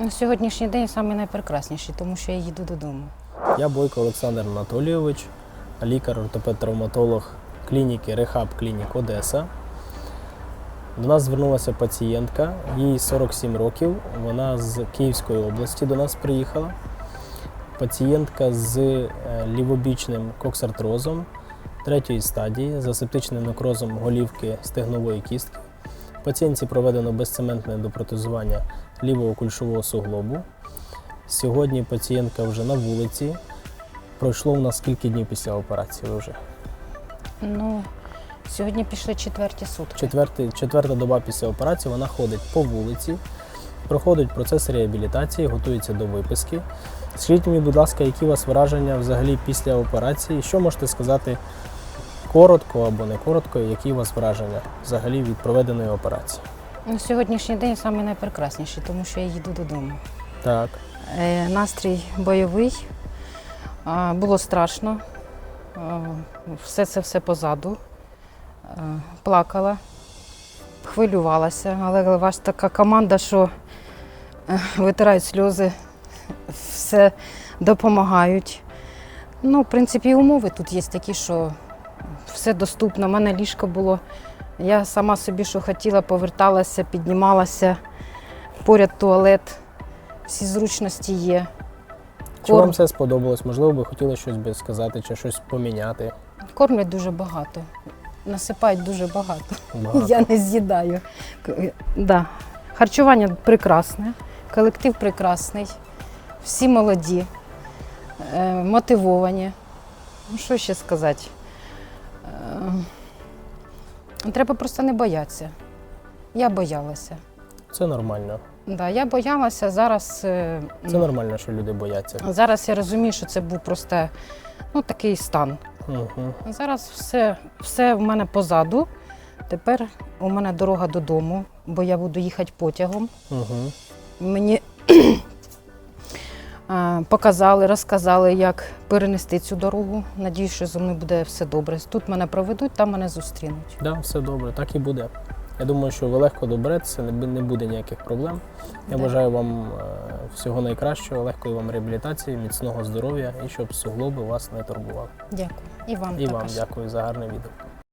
На сьогоднішній день саме найпрекрасніший, тому що я їду додому. Я Бойко Олександр Анатолійович, лікар-ортопед-травматолог клініки Рехаб Клінік Одеса. До нас звернулася пацієнтка, їй 47 років. Вона з Київської області до нас приїхала. Пацієнтка з е, лівобічним коксартрозом третьої стадії, з асептичним некрозом голівки стегнової кістки. Пацієнтці проведено безцементне допротезування лівого кульшового суглобу. Сьогодні пацієнтка вже на вулиці. Пройшло у нас скільки днів після операції вже? Ну, сьогодні пішли четверті сутки. Четвертий, четверта доба після операції вона ходить по вулиці, проходить процес реабілітації, готується до виписки. Скажіть мені, будь ласка, які у вас враження взагалі після операції? Що можете сказати коротко або не коротко, які у вас враження взагалі від проведеної операції? На сьогоднішній день саме найпрекрасніший, тому що я їду додому. Так, Е, Настрій бойовий, А, було страшно, А, все це все позаду. Е, Плакала, хвилювалася, але у вас така команда, що е, витирають сльози, все допомагають. Ну, в принципі, умови тут є такі, що все доступно. У мене ліжко було. Я сама собі, що хотіла, поверталася, піднімалася. Поряд туалет, всі зручності є. чи Корм. вам все сподобалось? Можливо, ви хотіли щось би сказати чи щось поміняти? Кормлять дуже багато, насипають дуже багато. Багато. Я не з'їдаю. Да. Харчування прекрасне, колектив прекрасний, всі молоді, е, мотивовані. Ну, що ще сказати? Треба просто не боятися. Я боялася. Це нормально. Да, я боялася зараз. е, Це нормально, що люди бояться. Зараз я розумію, що це був просто ну, такий стан. Угу. Зараз все, все в мене позаду. Тепер у мене дорога додому, бо я буду їхати потягом. Угу. Мені показали, розказали, як перенести цю дорогу. Надіюсь, що зі мною буде все добре. Тут мене проведуть, там мене зустрінуть. Да, все добре, так і буде. Я думаю, що ви легко доберетеся, не буде ніяких проблем. Я Да. бажаю вам е, всього найкращого, легкої вам реабілітації, міцного здоров'я і щоб суглоби вас не турбували. Дякую. І вам І також. вам дякую за гарне відео.